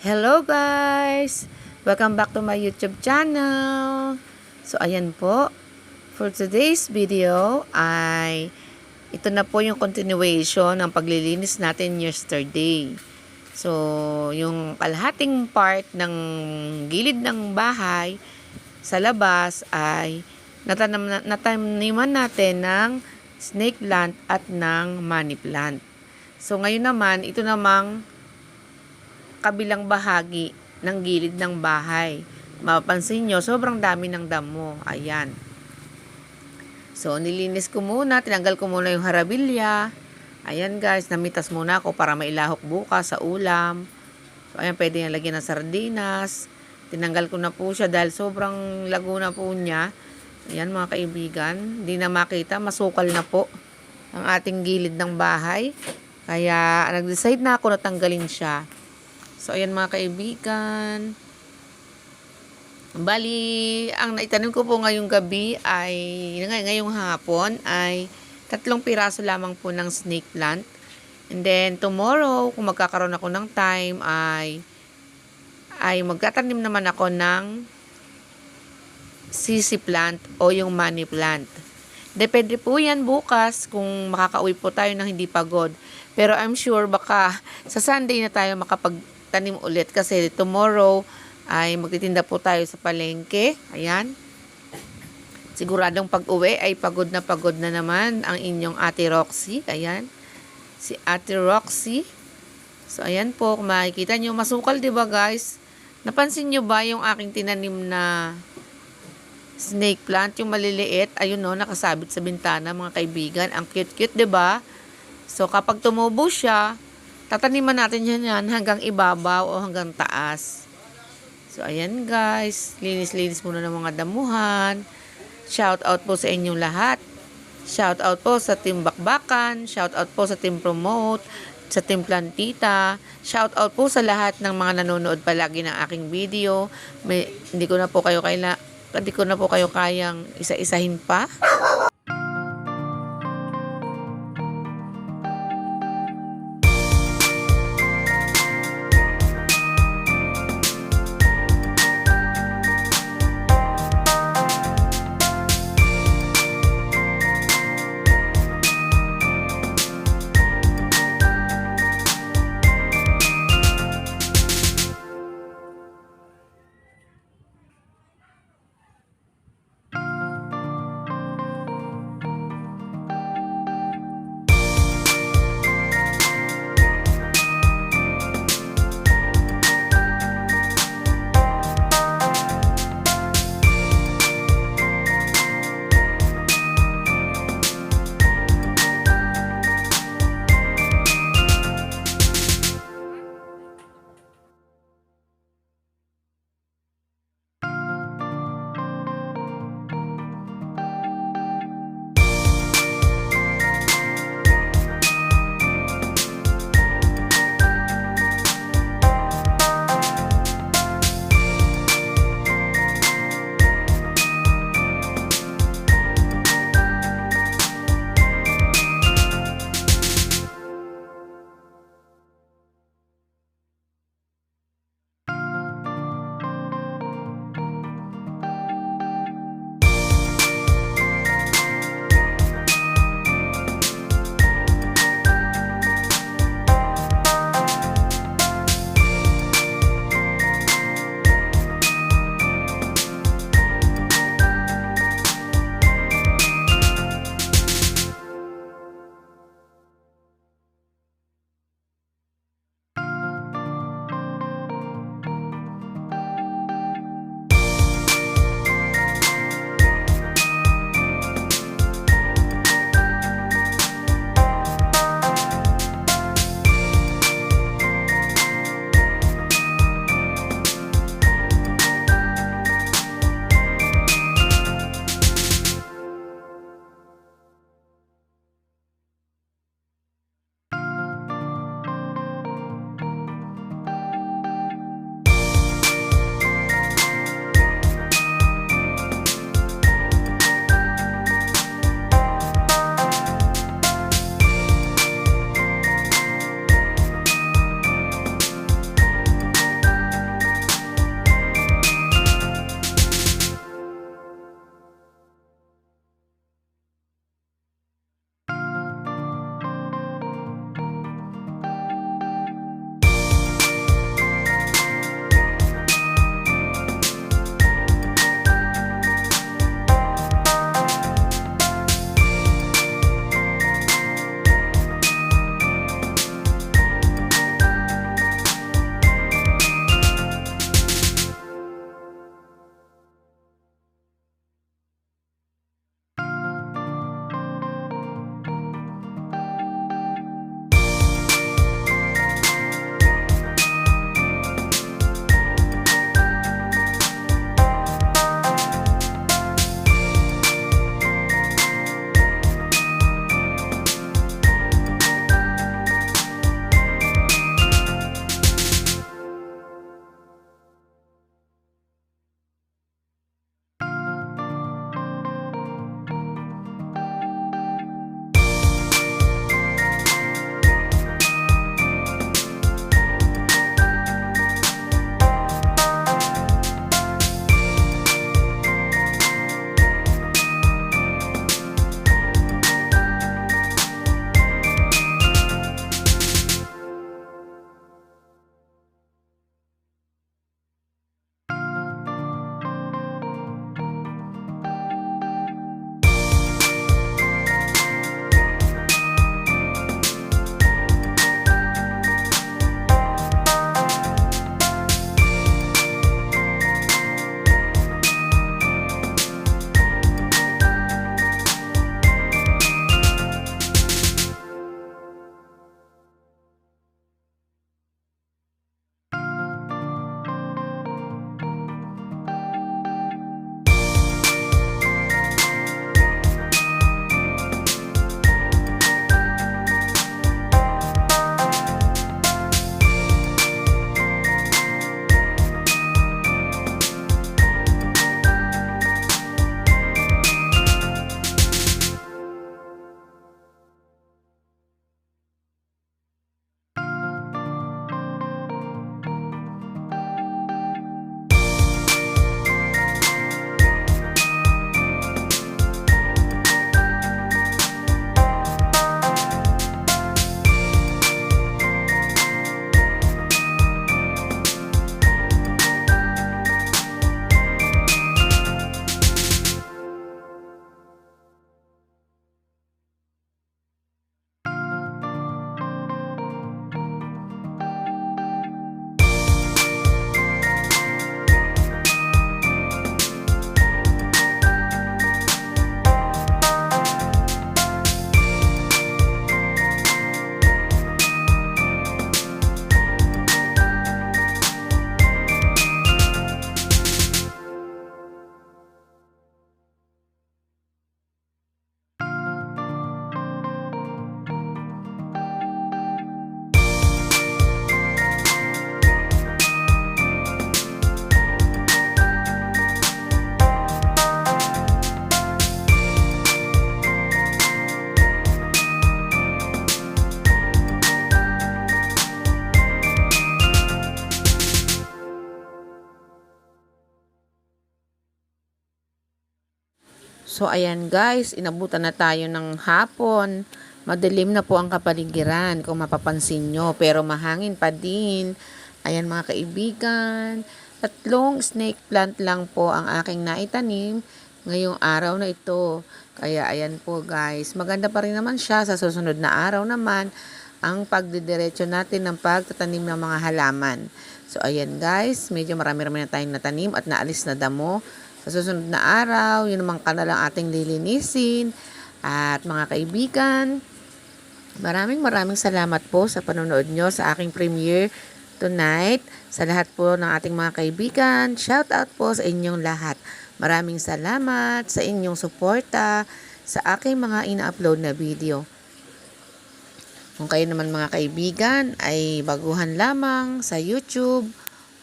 Hello guys! Welcome back to my YouTube channel. So ayan po. For today's video ay ito na po yung continuation ng paglilinis natin yesterday. So yung kalahating part ng gilid ng bahay sa labas ay natanam, nataniman natin ng snake plant at ng money plant. So ngayon naman, ito namang kabilang bahagi ng gilid ng bahay. Mapapansin nyo, sobrang dami ng damo. Ayan. So, nilinis ko muna, tinanggal ko muna yung harabilya. Ayan guys, namitas muna ako para mailahok bukas sa ulam. So, ayan, pwede yung lagyan ng sardinas. Tinanggal ko na po siya dahil sobrang lago na po niya. Ayan mga kaibigan, hindi na makita, masukal na po ang ating gilid ng bahay. Kaya, nag-decide na ako na tanggalin siya. So, ayan mga kaibigan. Bali, ang naitanim ko po ngayong gabi ay, ngay- ngayong hapon ay tatlong piraso lamang po ng snake plant. And then, tomorrow, kung magkakaroon ako ng time, ay ay magtatanim naman ako ng sisi plant o yung money plant. Depende po yan bukas kung makakauwi po tayo ng hindi pagod. Pero I'm sure baka sa Sunday na tayo makapagtanim ulit kasi tomorrow ay magtitinda po tayo sa palengke. Ayan. Siguradong pag-uwi ay pagod na pagod na naman ang inyong Ate Roxy. Ayan. Si Ate Roxy. So, ayan po. Makikita nyo, masukal, ba guys? Napansin nyo ba yung aking tinanim na snake plant, yung maliliit, ayun no, nakasabit sa bintana, mga kaibigan. Ang cute-cute, 'di ba? So, kapag tumubo siya, tataniman natin yan, yan hanggang ibabaw o hanggang taas. So, ayan guys. Linis-linis muna ng mga damuhan. Shout out po sa inyong lahat. Shout out po sa Team Bakbakan. Shout out po sa Team Promote. Sa Team Plantita. Shout out po sa lahat ng mga nanonood palagi ng aking video. May, hindi ko na po kayo kaila, hindi ko na po kayo kayang isa-isahin pa. So ayan guys, inabutan na tayo ng hapon. Madilim na po ang kapaligiran kung mapapansin nyo. Pero mahangin pa din. Ayan mga kaibigan. Tatlong snake plant lang po ang aking naitanim ngayong araw na ito. Kaya ayan po guys. Maganda pa rin naman siya sa susunod na araw naman ang pagdidiretso natin ng pagtatanim ng mga halaman. So ayan guys, medyo marami-rami na tayong natanim at naalis na damo. Sa susunod na araw, yun naman ka na lang ating lilinisin. At mga kaibigan, maraming maraming salamat po sa panonood nyo sa aking premiere tonight. Sa lahat po ng ating mga kaibigan, shout out po sa inyong lahat. Maraming salamat sa inyong suporta sa aking mga ina-upload na video. Kung kayo naman mga kaibigan ay baguhan lamang sa YouTube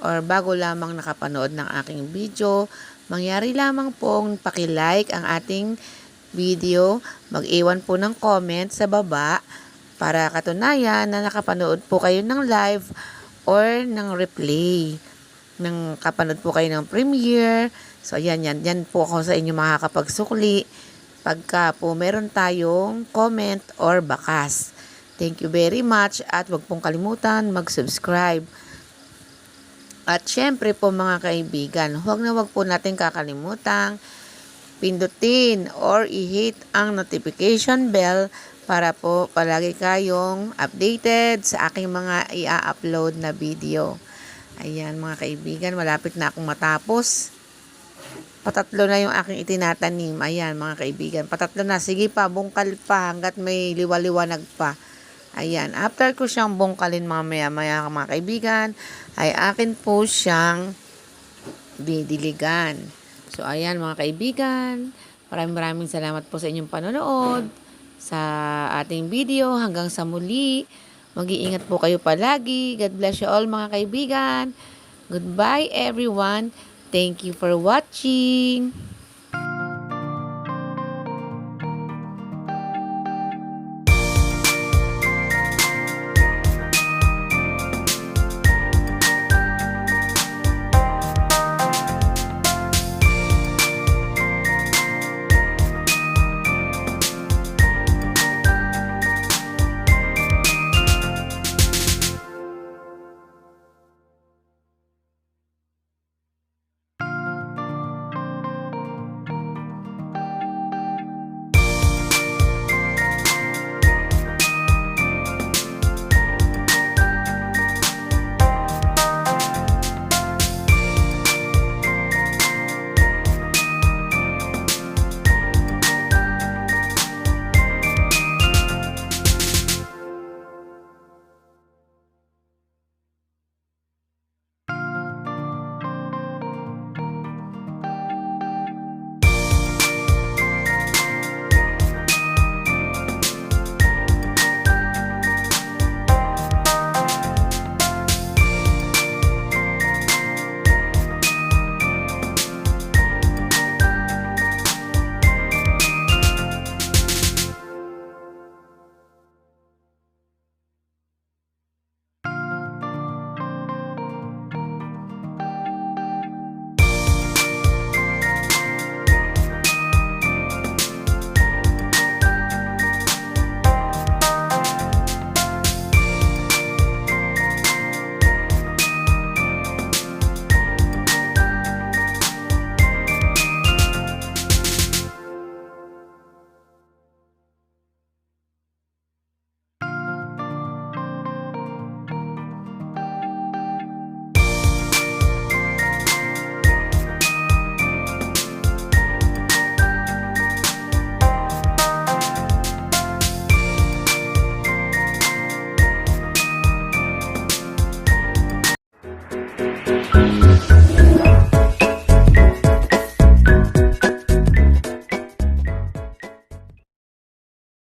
or bago lamang nakapanood ng aking video, mangyari lamang pong pakilike ang ating video, mag-iwan po ng comment sa baba para katunayan na nakapanood po kayo ng live or ng replay. Nang kapanood po kayo ng premiere. So, ayan, yan. Yan po ako sa inyo makakapagsukli pagka po meron tayong comment or bakas. Thank you very much at wag pong kalimutan mag-subscribe. At syempre po mga kaibigan, huwag na wag po natin kakalimutan pindutin or i-hit ang notification bell para po palagi kayong updated sa aking mga i-upload na video. Ayan mga kaibigan, malapit na akong matapos. Patatlo na yung aking itinatanim. Ayan mga kaibigan, patatlo na. Sige pa, bungkal pa hanggat may liwaliwanag pa. Ayan, after ko siyang bungkalin mamaya maya mga kaibigan, ay akin po siyang didiligan. So ayan mga kaibigan, maraming maraming salamat po sa inyong panonood sa ating video. Hanggang sa muli, mag-iingat po kayo palagi. God bless you all mga kaibigan. Goodbye everyone. Thank you for watching.